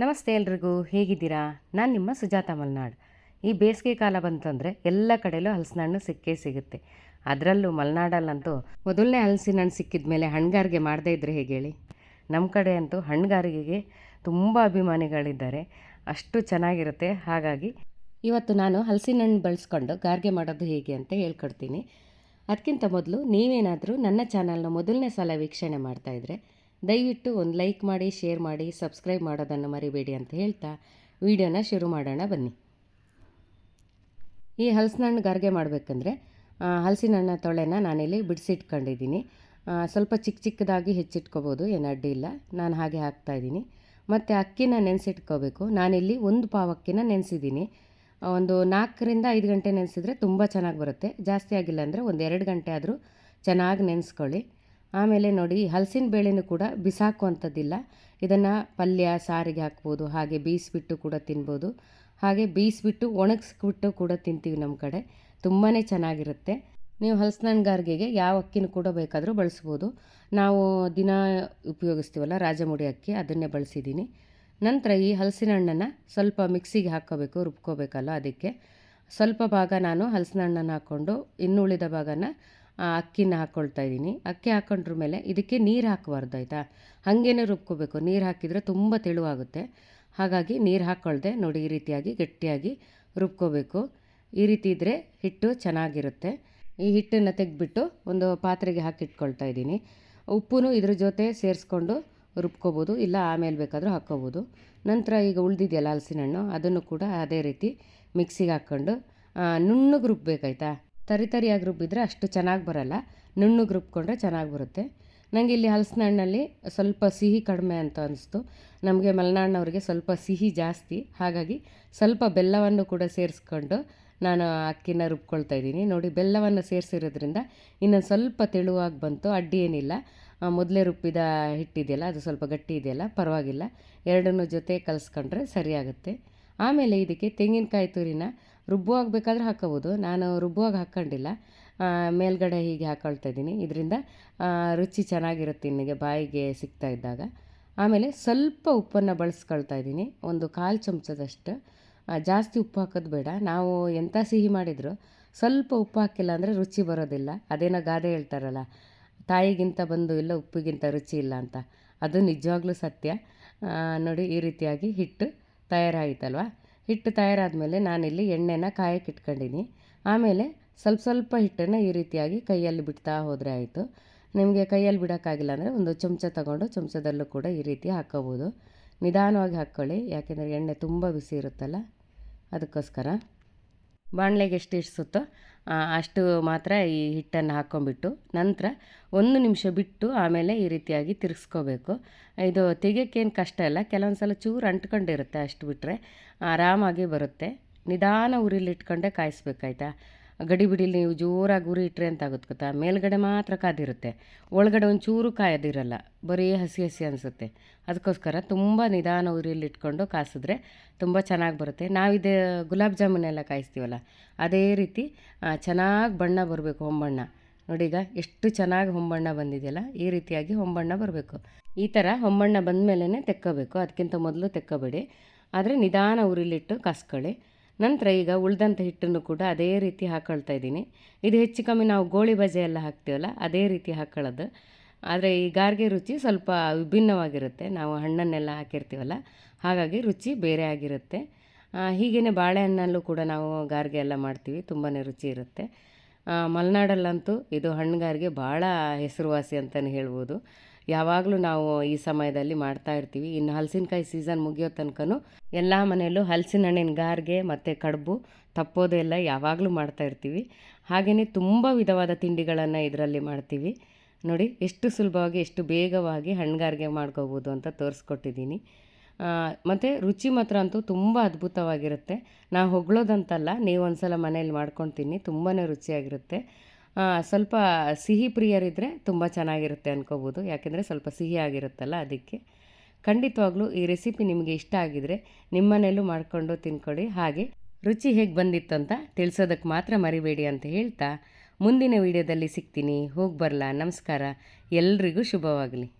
ನಮಸ್ತೆ ಎಲ್ರಿಗೂ, ಹೇಗಿದ್ದೀರಾ? ನಾನು ನಿಮ್ಮ ಸುಜಾತ ಮಲ್ನಾಡ್. ಈ ಬೇಸಿಗೆ ಕಾಲ ಬಂತಂದರೆ ಎಲ್ಲ ಕಡೆಯಲ್ಲೂ ಹಲಸಿನ ಹಣ್ಣು ಸಿಕ್ಕೇ ಸಿಗುತ್ತೆ. ಅದರಲ್ಲೂ ಮಲೆನಾಡಲ್ಲಂತೂ ಮೊದಲನೇ ಹಲಸಿನ ಹಣ್ಣು ಸಿಕ್ಕಿದ ಮೇಲೆ ಹಣ್ಗಾರಿಗೆ ಮಾಡದೇ ಇದ್ದರೆ ಹೇಗೆ ಹೇಳಿ? ನಮ್ಮ ಕಡೆ ಅಂತೂ ಹಣ್ಗಾರಿಗೆಗೆ ತುಂಬ ಅಭಿಮಾನಿಗಳಿದ್ದಾರೆ. ಅಷ್ಟು ಚೆನ್ನಾಗಿರುತ್ತೆ. ಹಾಗಾಗಿ ಇವತ್ತು ನಾನು ಹಲಸಿನ ಹಣ್ಣು ಬಳಸ್ಕೊಂಡು ಗಾರ್ಗೆ ಮಾಡೋದು ಹೇಗೆ ಅಂತ ಹೇಳ್ಕೊಡ್ತೀನಿ. ಅದಕ್ಕಿಂತ ಮೊದಲು ನೀವೇನಾದರೂ ನನ್ನ ಚಾನಲ್ನ ಮೊದಲನೇ ಸಲ ವೀಕ್ಷಣೆ ಮಾಡ್ತಾಯಿದ್ರೆ ದಯವಿಟ್ಟು ಒಂದು ಲೈಕ್ ಮಾಡಿ, ಶೇರ್ ಮಾಡಿ, ಸಬ್ಸ್ಕ್ರೈಬ್ ಮಾಡೋದನ್ನು ಮರಿಬೇಡಿ ಅಂತ ಹೇಳ್ತಾ ವಿಡಿಯೋನ ಶುರು ಮಾಡೋಣ ಬನ್ನಿ. ಈ ಹಲಸಿನ ಹಣ್ಣು ಗಾರ್ಗೆ ಮಾಡಬೇಕಂದ್ರೆ ಹಲಸಿನ ಹಣ್ಣ ತೊಳೆನ ನಾನಿಲ್ಲಿ ಬಿಡಿಸಿಟ್ಕೊಂಡಿದ್ದೀನಿ. ಸ್ವಲ್ಪ ಚಿಕ್ಕ ಚಿಕ್ಕದಾಗಿ ಹೆಚ್ಚಿಟ್ಕೋಬೋದು, ಏನು ಅಡ್ಡಿ ಇಲ್ಲ. ನಾನು ಹಾಗೆ ಹಾಕ್ತಾಯಿದ್ದೀನಿ ಮತ್ತು ಅಕ್ಕಿನ ನೆನೆಸಿಟ್ಕೋಬೇಕು. ನಾನಿಲ್ಲಿ ಒಂದು ಪಾವು ಅಕ್ಕಿನ ನೆನೆಸಿದ್ದೀನಿ ಒಂದು ನಾಲ್ಕರಿಂದ ಐದು ಗಂಟೆ ನೆನೆಸಿದ್ರೆ ತುಂಬ ಚೆನ್ನಾಗಿ ಬರುತ್ತೆ. ಜಾಸ್ತಿ ಆಗಿಲ್ಲ ಅಂದರೆ ಒಂದು ಎರಡು ಗಂಟೆ ಆದರೂ ಚೆನ್ನಾಗಿ ನೆನೆಸ್ಕೊಳ್ಳಿ. ಆಮೇಲೆ ನೋಡಿ, ಹಲಸಿನ ಬೇಳೆನೂ ಕೂಡ ಬಿಸಾಕುವಂಥದ್ದಿಲ್ಲ. ಇದನ್ನು ಪಲ್ಯ, ಸಾರಿಗೆ ಹಾಕ್ಬೋದು, ಹಾಗೆ ಬೀಸಿಬಿಟ್ಟು ಕೂಡ ತಿನ್ಬೋದು. ಹಾಗೆ ಬೀಸಿಬಿಟ್ಟು ಒಣಗಿಸ್ಬಿಟ್ಟು ಕೂಡ ತಿಂತೀವಿ ನಮ್ಮ ಕಡೆ. ತುಂಬಾ ಚೆನ್ನಾಗಿರುತ್ತೆ. ನೀವು ಹಲಸಿನ ಗಾರ್ಗೆಗೆ ಯಾವ ಅಕ್ಕಿನೂ ಕೂಡ ಬೇಕಾದರೂ ಬಳಸ್ಬೋದು. ನಾವು ದಿನ ಉಪಯೋಗಿಸ್ತೀವಲ್ಲ, ರಾಜಮುಡಿ ಅಕ್ಕಿ, ಅದನ್ನೇ ಬಳಸಿದ್ದೀನಿ. ನಂತರ ಈ ಹಲಸಿನ ಹಣ್ಣನ್ನು ಸ್ವಲ್ಪ ಮಿಕ್ಸಿಗೆ ಹಾಕ್ಕೋಬೇಕು, ರುಬ್ಕೋಬೇಕಲ್ಲ ಅದಕ್ಕೆ. ಸ್ವಲ್ಪ ಭಾಗ ನಾನು ಹಲಸಿನ ಹಣ್ಣನ್ನು ಹಾಕ್ಕೊಂಡು, ಇನ್ನುಳಿದ ಭಾಗನ ಅಕ್ಕಿನ ಹಾಕ್ಕೊಳ್ತಾ ಇದ್ದೀನಿ. ಅಕ್ಕಿ ಹಾಕೊಂಡ್ರ ಮೇಲೆ ಇದಕ್ಕೆ ನೀರು ಹಾಕಬಾರ್ದು, ಆಯಿತಾ? ಹಾಗೇನೆ ರುಬ್ಕೋಬೇಕು. ನೀರು ಹಾಕಿದರೆ ತುಂಬ ತೆಳುವಾಗುತ್ತೆ. ಹಾಗಾಗಿ ನೀರು ಹಾಕ್ಕೊಳ್ದೆ ನೋಡಿ, ಈ ರೀತಿಯಾಗಿ ಗಟ್ಟಿಯಾಗಿ ರುಬ್ಕೋಬೇಕು. ಈ ರೀತಿ ಇದ್ದರೆ ಹಿಟ್ಟು ಚೆನ್ನಾಗಿರುತ್ತೆ. ಈ ಹಿಟ್ಟನ್ನು ತೆಗೆದ್ಬಿಟ್ಟು ಒಂದು ಪಾತ್ರೆಗೆ ಹಾಕಿಟ್ಕೊಳ್ತಾ ಇದ್ದೀನಿ. ಉಪ್ಪು ಇದ್ರ ಜೊತೆ ಸೇರಿಸ್ಕೊಂಡು ರುಬ್ಕೋಬೋದು, ಇಲ್ಲ ಆಮೇಲೆ ಬೇಕಾದರೂ ಹಾಕ್ಕೋಬೋದು. ನಂತರ ಈಗ ಉಳಿದಿದೆಯಲ್ಲ ಹಲಸಿನ ಹಣ್ಣು ಅದನ್ನು ಕೂಡ ಅದೇ ರೀತಿ ಮಿಕ್ಸಿಗೆ ಹಾಕ್ಕೊಂಡು ನುಣ್ಣಗೆ ರುಬ್ಬೇಕಾಯ್ತಾ ತರಿ ತರಿಯಾಗಿ ರುಬ್ಬಿದ್ರೆ ಅಷ್ಟು ಚೆನ್ನಾಗಿ ಬರಲ್ಲ. ನುಣ್ಣಗೆ ರುಬ್ಕೊಂಡ್ರೆ ಚೆನ್ನಾಗಿ ಬರುತ್ತೆ. ನನಗೆ ಇಲ್ಲಿ ಹಲಸಿನ ಹಣ್ಣಲ್ಲಿ ಸ್ವಲ್ಪ ಸಿಹಿ ಕಡಿಮೆ ಅಂತ ಅನಿಸ್ತು. ನಮಗೆ ಮಲೆನಾಡಿನವ್ರಿಗೆ ಸ್ವಲ್ಪ ಸಿಹಿ ಜಾಸ್ತಿ. ಹಾಗಾಗಿ ಸ್ವಲ್ಪ ಬೆಲ್ಲವನ್ನು ಕೂಡ ಸೇರಿಸ್ಕೊಂಡು ನಾನು ಅಕ್ಕಿನ ರುಬ್ಕೊಳ್ತಾ ಇದ್ದೀನಿ. ನೋಡಿ, ಬೆಲ್ಲವನ್ನು ಸೇರಿಸಿರೋದ್ರಿಂದ ಇನ್ನೊಂದು ಸ್ವಲ್ಪ ತೆಳುವಾಗಿ ಬಂತು. ಅಡ್ಡಿ ಏನಿಲ್ಲ. ಮೊದಲೇ ರುಬ್ಬಿದ ಹಿಟ್ಟಿದೆಯಲ್ಲ, ಅದು ಸ್ವಲ್ಪ ಗಟ್ಟಿ ಇದೆಯಲ್ಲ, ಪರವಾಗಿಲ್ಲ. ಎರಡನ್ನೂ ಜೊತೆ ಕಲಸ್ಕೊಂಡ್ರೆ ಸರಿಯಾಗುತ್ತೆ. ಆಮೇಲೆ ಇದಕ್ಕೆ ತೆಂಗಿನಕಾಯಿ ತುರಿನ ರುಬ್ಬುವಾಗ ಬೇಕಾದ್ರೆ ಹಾಕೋಬೋದು ನಾನು ರುಬ್ಬುವಾಗ ಹಾಕ್ಕೊಂಡಿಲ್ಲ. ಮೇಲುಗಡೆ ಮೇಲ್ಗಡೆ ಹೀಗೆ ಹಾಕ್ಕೊಳ್ತಾ ಇದ್ದೀನಿ. ಇದರಿಂದ ರುಚಿ ಚೆನ್ನಾಗಿರುತ್ತೆ ನಿಮಗೆ ಬಾಯಿಗೆ ಸಿಗ್ತಾ ಇದ್ದಾಗ. ಆಮೇಲೆ ಸ್ವಲ್ಪ ಉಪ್ಪನ್ನು ಬಳಸ್ಕೊಳ್ತಾ ಇದ್ದೀನಿ. ಒಂದು ಕಾಲು ಚಮಚದಷ್ಟು. ಜಾಸ್ತಿ ಉಪ್ಪು ಹಾಕೋದು ಬೇಡ. ನಾವು ಎಂಥ ಸಿಹಿ ಮಾಡಿದರೂ, ಸ್ವಲ್ಪ ಉಪ್ಪು ಹಾಕಿಲ್ಲ ಅಂದರೆ ರುಚಿ ಬರೋದಿಲ್ಲ. ಅದೇನೋ ಗಾದೆ ಹೇಳ್ತಾರಲ್ಲ, ತಾಯಿಗಿಂತ ಬಂದು ಇಲ್ಲ, ಉಪ್ಪಿಗಿಂತ ರುಚಿ ಇಲ್ಲ ಅಂತ. ಅದು ನಿಜವಾಗ್ಲೂ ಸತ್ಯ. ನೋಡಿ, ಈ ರೀತಿಯಾಗಿ ಹಿಟ್ಟು ತಯಾರಾಯಿತಲ್ವ? ಹಿಟ್ಟು ತಯಾರಾದಮೇಲೆ ನಾನಿಲ್ಲಿ ಎಣ್ಣೆನ ಕಾಯಕ್ಕೆ ಇಟ್ಕೊಂಡಿನಿ. ಆಮೇಲೆ ಸ್ವಲ್ಪ ಸ್ವಲ್ಪ ಹಿಟ್ಟನ್ನು ಈ ರೀತಿಯಾಗಿ ಕೈಯಲ್ಲಿ ಬಿಡ್ತಾ ಹೋದರೆ ಆಯಿತು. ನಿಮಗೆ ಕೈಯಲ್ಲಿ ಬಿಡೋಕ್ಕಾಗಿಲ್ಲ ಅಂದರೆ ಒಂದು ಚಮಚ ತಗೊಂಡು ಚಮಚದಲ್ಲೂ ಕೂಡ ಈ ರೀತಿ ಹಾಕ್ಕೋಬೋದು ನಿಧಾನವಾಗಿ ಹಾಕ್ಕೊಳ್ಳಿ ಯಾಕೆಂದರೆ ಎಣ್ಣೆ ತುಂಬ ಬಿಸಿ ಇರುತ್ತಲ್ಲ, ಅದಕ್ಕೋಸ್ಕರ. ಬಾಣಲೆಗೆ ಎಷ್ಟು ಇಡಿಸುತ್ತೋ ಅಷ್ಟು ಮಾತ್ರ ಈ ಹಿಟ್ಟನ್ನು ಹಾಕ್ಕೊಂಬಿಟ್ಟು ನಂತರ ಒಂದು ನಿಮಿಷ ಬಿಟ್ಟು ಆಮೇಲೆ ಈ ರೀತಿಯಾಗಿ ತಿರ್ಗಿಸ್ಕೋಬೇಕು. ಇದು ತೆಗಿಯೋಕ್ಕೇನು ಕಷ್ಟ ಇಲ್ಲ. ಕೆಲವೊಂದು ಸಲ ಚೂರು ಅಂಟ್ಕೊಂಡಿರುತ್ತೆ ಅಷ್ಟು ಬಿಟ್ಟರೆ ಆರಾಮಾಗಿ ಬರುತ್ತೆ. ನಿಧಾನ ಉರಿಲಿಟ್ಕೊಂಡೇ ಕಾಯಿಸ್ಬೇಕಾಯ್ತಾ? ಗಡಿ ಬಿಡಿಲಿ ನೀವು ಜೋರಾಗಿ ಉರಿ ಇಟ್ಟರೆ ಅಂತ ಆಗುತ್ತೆ ಗೊತ್ತಾ? ಮೇಲ್ಗಡೆ ಮಾತ್ರ ಕಾದಿರುತ್ತೆ. ಒಳಗಡೆ ಒಂದು ಚೂರು ಕಾಯೋದಿರಲ್ಲ. ಬರೀ ಹಸಿ ಹಸಿ ಅನಿಸುತ್ತೆ. ಅದಕ್ಕೋಸ್ಕರ ತುಂಬ ನಿಧಾನ ಉರಿಯಲ್ಲಿ ಇಟ್ಕೊಂಡು ಕಾಸಿದ್ರೆ ತುಂಬ ಚೆನ್ನಾಗಿ ಬರುತ್ತೆ. ನಾವಿದೆ ಗುಲಾಬ್ ಜಾಮೂನೆಲ್ಲ ಕಾಯಿಸ್ತೀವಲ್ಲ, ಅದೇ ರೀತಿ ಚೆನ್ನಾಗಿ ಬಣ್ಣ ಬರಬೇಕು ಹೊಂಬಣ್ಣ. ನೋಡಿ ಈಗ ಎಷ್ಟು ಚೆನ್ನಾಗಿ ಹೊಂಬಣ್ಣ ಬಂದಿದೆಯಲ್ಲ, ಈ ರೀತಿಯಾಗಿ ಹೊಂಬಣ್ಣ ಬರಬೇಕು. ಈ ಥರ ಹೊಂಬಣ್ಣ ಬಂದ ಮೇಲೇ ತೆಕ್ಕೋಬೇಕು. ಅದಕ್ಕಿಂತ ಮೊದಲು ತೆಕ್ಕಬೇಡಿ. ಆದರೆ ನಿಧಾನ ಉರಿಲಿಟ್ಟು ಕಾಸ್ಕೊಳ್ಳಿ. ನಂತರ ಈಗ ಉಳ್ದಂಥ ಹಿಟ್ಟನ್ನು ಕೂಡ ಅದೇ ರೀತಿ ಹಾಕ್ಕೊಳ್ತಾ ಇದ್ದೀನಿ. ಇದು ಹೆಚ್ಚು ಕಮ್ಮಿ ನಾವು ಗೋಳಿ ಬಜೆ ಎಲ್ಲ ಹಾಕ್ತೀವಲ್ಲ, ಅದೇ ರೀತಿ ಹಾಕ್ಕೊಳ್ಳೋದು ಆದರೆ ಈ ಗಾರ್ಗೆ ರುಚಿ ಸ್ವಲ್ಪ ವಿಭಿನ್ನವಾಗಿರುತ್ತೆ. ನಾವು ಹಣ್ಣನ್ನೆಲ್ಲ ಹಾಕಿರ್ತೀವಲ್ಲ, ಹಾಗಾಗಿ ರುಚಿ ಬೇರೆ ಆಗಿರುತ್ತೆ. ಹೀಗೇ ಬಾಳೆಹಣ್ಣಲ್ಲೂ ಕೂಡ ನಾವು ಗಾರ್ಗೆ ಎಲ್ಲ ಮಾಡ್ತೀವಿ ತುಂಬಾ ರುಚಿ ಇರುತ್ತೆ. ಮಲೆನಾಡಲ್ಲಂತೂ ಇದು ಹಣ್ಣುಗಾರಿಗೆ ಭಾಳ ಹೆಸರುವಾಸಿ ಅಂತಲೇ ಹೇಳ್ಬೋದು. ಯಾವಾಗಲೂ ನಾವು ಈ ಸಮಯದಲ್ಲಿ ಮಾಡ್ತಾ ಇರ್ತೀವಿ. ಇನ್ನು ಹಲಸಿನಕಾಯಿ ಸೀಸನ್ ಮುಗಿಯೋ ತನಕನೂ ಎಲ್ಲ ಮನೆಯಲ್ಲೂ ಹಲಸಿನ ಹಣ್ಣಿನ ಗಾರ್ಗೆ ಮತ್ತು ಕಡುಬು, ತಪ್ಪೋದೇ ಇಲ್ಲ ಯಾವಾಗಲೂ ಮಾಡ್ತಾ ಇರ್ತೀವಿ. ಹಾಗೆಯೇ ತುಂಬ ವಿಧವಾದ ತಿಂಡಿಗಳನ್ನು ಇದರಲ್ಲಿ ಮಾಡ್ತೀವಿ. ನೋಡಿ, ಎಷ್ಟು ಸುಲಭವಾಗಿ, ಎಷ್ಟು ಬೇಗವಾಗಿ ಹಣ್ಣುಗಾರಿಗೆ ಮಾಡ್ಕೋಬೋದು ಅಂತ ತೋರಿಸ್ಕೊಟ್ಟಿದ್ದೀನಿ. ಮತ್ತು ರುಚಿ ಮಾತ್ರ ಅಂತೂ ತುಂಬ ಅದ್ಭುತವಾಗಿರುತ್ತೆ. ನಾ ಹೊಗಳೋದಂತಲ್ಲ, ನೀವು ಒಂದ್ಸಲ ಮನೇಲಿ ಮಾಡ್ಕೊಂಡು ತಿನ್ನಿ ತುಂಬಾ ರುಚಿಯಾಗಿರುತ್ತೆ. ಸ್ವಲ್ಪ ಸಿಹಿ ಪ್ರಿಯರಿದ್ದರೆ ತುಂಬ ಚೆನ್ನಾಗಿರುತ್ತೆ ಅನ್ಕೋಬೋದು. ಯಾಕೆಂದರೆ ಸ್ವಲ್ಪ ಸಿಹಿ ಆಗಿರುತ್ತಲ್ಲ ಅದಕ್ಕೆ. ಖಂಡಿತವಾಗ್ಲೂ ಈ ರೆಸಿಪಿ ನಿಮಗೆ ಇಷ್ಟ ಆಗಿದರೆ ನಿಮ್ಮನೇಲೂ ಮಾಡಿಕೊಂಡು ತಿನ್ಕೊಡಿ ಹಾಗೆ ರುಚಿ ಹೇಗೆ ಬಂದಿತ್ತು ಅಂತ ತಿಳಿಸೋದಕ್ಕೆ ಮಾತ್ರ ಮರಿಬೇಡಿ ಅಂತ ಹೇಳ್ತಾ ಮುಂದಿನ ವಿಡಿಯೋದಲ್ಲಿ ಸಿಗ್ತೀನಿ. ಹೋಗಿ ಬರಲಾ. ನಮಸ್ಕಾರ. ಎಲ್ರಿಗೂ ಶುಭವಾಗಲಿ.